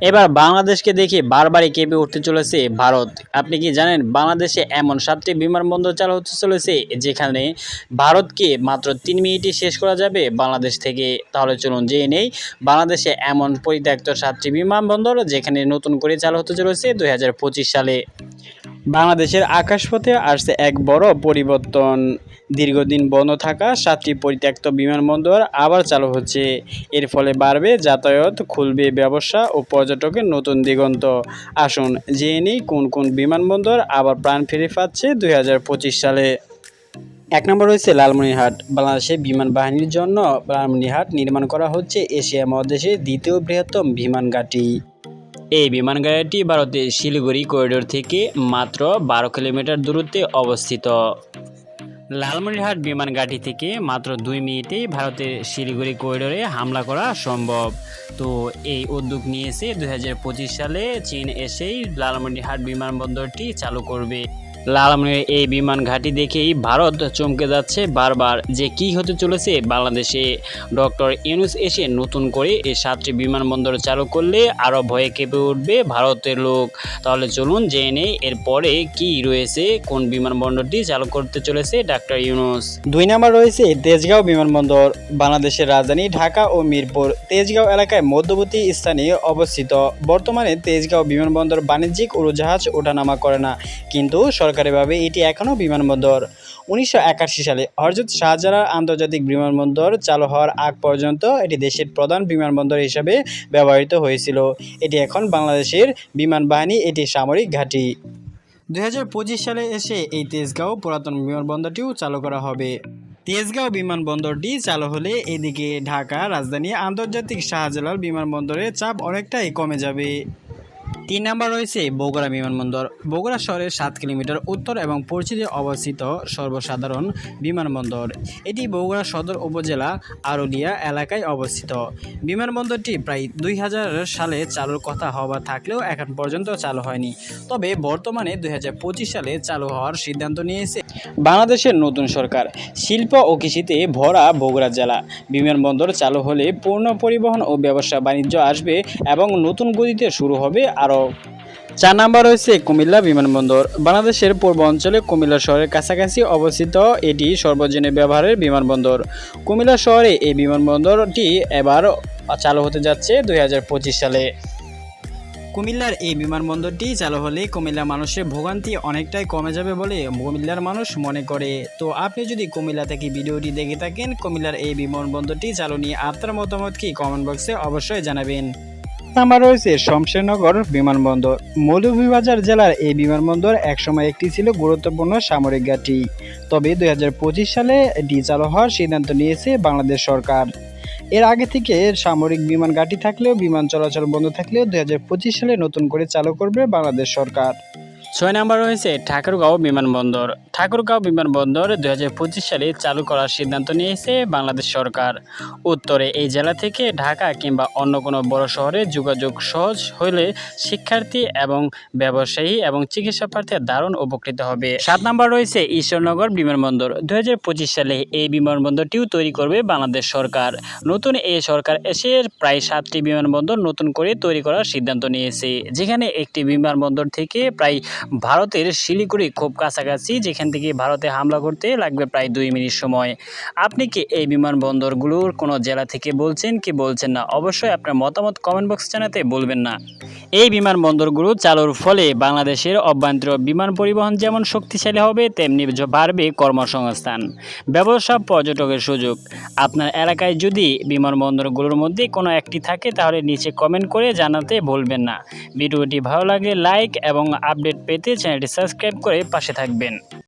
এবার বাংলাদেশকে দেখে বারবারই কেঁপে উঠতে চলেছে ভারত। আপনি কি জানেন, বাংলাদেশে এমন সাতটি বিমানবন্দর চালু হতে চলেছে, যেখানে ভারতকে মাত্র তিন মিনিটে শেষ করা যাবে বাংলাদেশ থেকে? তাহলে চলুন জেনে নেই, বাংলাদেশে এমন পরিত্যক্ত সাতটি বিমানবন্দর যেখানে নতুন করে চালু হতে চলেছে দু হাজার পঁচিশ সালে। বাংলাদেশের আকাশপথে আসছে এক বড় পরিবর্তন। দীর্ঘদিন বন্ধ থাকা সাতটি পরিত্যক্ত বিমানবন্দর আবার চালু হচ্ছে। এর ফলে বাড়বে যাতায়াত, খুলবে ব্যবসা ও পর্যটকের নতুন দিগন্ত। আসুন জেনে কোন কোন বিমানবন্দর আবার প্রাণ ফিরে পাচ্ছে দু হাজার পঁচিশ সালে। এক নম্বর রয়েছে লালমনিরহাট। বাংলাদেশে বিমান বাহিনীর জন্য লালমনিরহাট নির্মাণ করা হচ্ছে এশিয়া মহাদেশের দ্বিতীয় বৃহত্তম বিমান ঘাঁটি। এই বিমান ঘাঁটিটি ভারতের শিলিগুড়ি করিডোর থেকে মাত্র বারো কিলোমিটার দূরত্বে অবস্থিত। লালমনিরহাট বিমান ঘাঁটি থেকে মাত্র দুই মিনিটেই ভারতের শিলিগুড়ি করিডোরে হামলা করা সম্ভব। তো এই উদ্যোগ নিয়েছে দু হাজার পঁচিশ সালে চীন এসেই লালমনিরহাট বিমানবন্দরটি চালু করবে। লালমনির এই বিমান ঘাঁটি দেখেই ভারত চমকে যাচ্ছে বারবার যে কি হতে চলেছে বাংলাদেশে। ডক্টর ইউনুস এসে নতুন করে এই সাতটি বিমানবন্দর চালু করলে আরও ভয়ে কেঁপে উঠবে ভারতের লোক। তাহলে চলুন জেনে এরপরে কি রয়েছে, কোন বিমানবন্দরটি চালু করতে চলেছে ডাক্তার ইউনুস। দুই নম্বর রয়েছে তেজগাঁও বিমানবন্দর। বাংলাদেশের রাজধানী ঢাকা ও মিরপুর তেজগাঁও এলাকায় মধ্যবর্তী স্থানে অবস্থিত। বর্তমানে তেজগাঁও বিমানবন্দর বাণিজ্যিক উড়োজাহাজ ওঠানামা করে না। কিন্তু সরকারিভাবে এটি এখনও বিমানবন্দর। উনিশশো একাশি সালে হরজত শাহজালাল আন্তর্জাতিক বিমানবন্দর চালু হওয়ার আগ পর্যন্ত এটি দেশের প্রধান বিমানবন্দর হিসাবে ব্যবহৃত হয়েছিল। এটি এখন বাংলাদেশের বিমান বাহিনী এটি সামরিক ঘাঁটি। দুই সালে এসে এই তেজগাঁও পুরাতন বিমানবন্দরটিও চালু করা হবে। তেজগাঁও বিমানবন্দরটি চালু হলে এদিকে ঢাকা, রাজধানী, আন্তর্জাতিক শাহজালাল বিমানবন্দরের চাপ অনেকটাই কমে যাবে। তিন নম্বর রয়েছে বগুড়া বিমানবন্দর। বগুড়া শহরের সাত কিলোমিটার উত্তর এবং পশ্চিমে অবস্থিত সর্বসাধারণ বিমানবন্দর। এটি বগুড়া সদর উপজেলা আরুলিয়া এলাকায় অবস্থিত। বিমানবন্দরটি প্রায় দুই হাজার সালে চালুর কথা হওয়া থাকলেও এখন পর্যন্ত চালু হয়নি। তবে বর্তমানে দুই হাজার পঁচিশ সালে চালু হওয়ার সিদ্ধান্ত নিয়েছে বাংলাদেশের নতুন সরকার। শিল্প ও কৃষিতে ভরা বগুড়া জেলা। বিমানবন্দর চালু হলে পূর্ণ পরিবহন ও ব্যবসা বাণিজ্য আসবে এবং নতুন গতিতে শুরু হবে আরও চার নাম্বার রয়েছে কুমিল্লা বিমানবন্দর। বাংলাদেশের পূর্ব অঞ্চলে কুমিল্লা শহরের কাছাকাছি অবস্থিত এটি সর্বজনীন ব্যবহারের বিমানবন্দর। কুমিল্লা শহরে এই বিমানবন্দরটি এবার চালু হতে যাচ্ছে দুই হাজার পঁচিশ সালে। কুমিল্লার এই বিমানবন্দরটি চালু হলে কুমিল্লার মানুষের ভোগান্তি অনেকটাই কমে যাবে বলে কুমিল্লার মানুষ মনে করে। তো আপনি যদি কুমিল্লা থেকে ভিডিওটি দেখে থাকেন, কুমিল্লার এই বিমানবন্দরটি চালু নিয়ে আপনার মতামত কি? কমেন্ট বক্সে অবশ্যই জানাবেন। নাম্বার রয়েছে শমশেরনগর বিমানবন্দর। মৌলভীবাজার জেলার এই বিমানবন্দর একসময় একটি ছিল গুরুত্বপূর্ণ সামরিক ঘাঁটি। তবে দুই হাজার পঁচিশ সালে এটি চালু হওয়ার সিদ্ধান্ত নিয়েছে বাংলাদেশ সরকার। এর আগে থেকে সামরিক বিমান ঘাঁটি থাকলেও বিমান চলাচল বন্ধ থাকলেও দুই হাজার পঁচিশ সালে নতুন করে চালু করবে বাংলাদেশ সরকার। ছয় নম্বর রয়েছে ঠাকুরগাঁও বিমানবন্দর। ঠাকুরগাঁও বিমানবন্দর দুই হাজার পঁচিশ সালে চালু করার সিদ্ধান্ত নিয়েছে বাংলাদেশ সরকার। উত্তরে এই জেলা থেকে ঢাকা কিংবা অন্য কোনো বড় শহরে যোগাযোগ সহজ হলে শিক্ষার্থী এবং ব্যবসায়ী এবং চিকিৎসা প্রার্থী দারুণ উপকৃত হবে। সাত নম্বর রয়েছে ঈশ্বরনগর বিমানবন্দর। দুই হাজার পঁচিশ সালে এই বিমানবন্দরটিও তৈরি করবে বাংলাদেশ সরকার। নতুন এই সরকার এসে প্রায় সাতটি বিমানবন্দর নতুন করে তৈরি করার সিদ্ধান্ত নিয়েছে। যেখানে একটি বিমানবন্দর থেকে প্রায় ভারতের শিলিগুড়ি খুব কাছাকাছি, যেখান থেকে ভারতে হামলা করতে লাগবে প্রায় দুই মিনিট সময়। আপনি কি এই বিমানবন্দরগুলোর কোনো জেলা থেকে বলছেন, কি বলছেন না? অবশ্যই আপনার মতামত কমেন্ট বক্স জানাতে বলবেন না। এই বিমানবন্দরগুলো চালুর ফলে বাংলাদেশের অভ্যন্তর বিমান পরিবহন যেমন শক্তিশালী হবে, তেমনি বাড়বে কর্মসংস্থান। ব্যবসা, পর্যটকের সুযোগ। আপনার এলাকায় যদি বিমানবন্দরগুলোর মধ্যে কোনো একটি থাকে, তাহলে নিচে কমেন্ট করে জানাতে ভুলবেন না। ভিডিওটি ভালো লাগলে লাইক এবং আপডেট পেতে চ্যানেলটি সাবস্ক্রাইব করে পাশে থাকবেন।